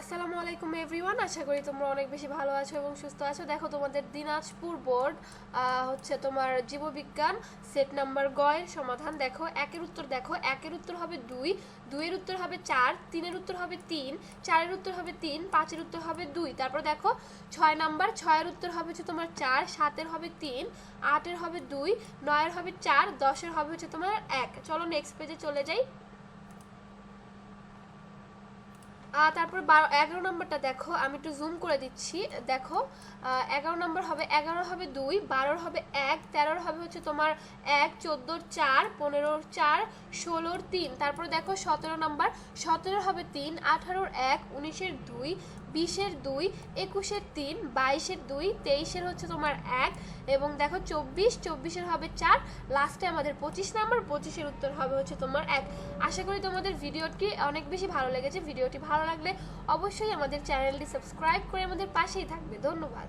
আসসালামু আলাইকুম এভরিওয়ান, আশা করি তোমরা অনেক বেশি ভালো আছো এবং সুস্থ আছো। দেখো, তোমাদের দিনাজপুর বোর্ড হচ্ছে তোমার জীববিজ্ঞান, সেট নাম্বার গয়ের সমাধান দেখো, একের উত্তর দেখো, একের উত্তর হবে দুই, দুইয়ের উত্তর হবে চার, তিনের উত্তর হবে তিন, চারের উত্তর হবে তিন, পাঁচের উত্তর হবে দুই। তারপর দেখো, ছয় নাম্বার, ছয়ের উত্তর হবে হচ্ছে তোমার চার, সাতের হবে তিন, আটের হবে দুই, নয়ের হবে চার, দশের হবে হচ্ছে তোমার এক। চলো নেক্সট পেজে চলে যাই। তারপর বারো, এগারো নম্বরটা দেখো, আমি একটু জুম করে দিচ্ছি। দেখো এগারো নম্বর হবে এগারো হবে দুই, বারোর হবে এক, তেরোর হবে হচ্ছে তোমার এক, চোদ্দোর চার, পনেরোর চার, ষোলোর তিন। তারপর দেখো সতেরো নম্বর সতেরোর হবে তিন, আঠারোর এক, উনিশের দুই, বিশের দুই, একুশের তিন, বাইশের দুই, তেইশের হচ্ছে তোমার এক, এবং দেখো চব্বিশ, চব্বিশের হবে চার লাস্টে আমাদের পঁচিশ নাম্বার, পঁচিশের উত্তর হবে হচ্ছে তোমার এক। আশা করি তোমাদের ভিডিওটি অনেক বেশি ভালো লেগেছে, ভিডিওটি ভালো লাগলে অবশ্যই আমাদের চ্যানেলটি সাবস্ক্রাইব করে আমাদের পাশেই থাকবে। ধন্যবাদ।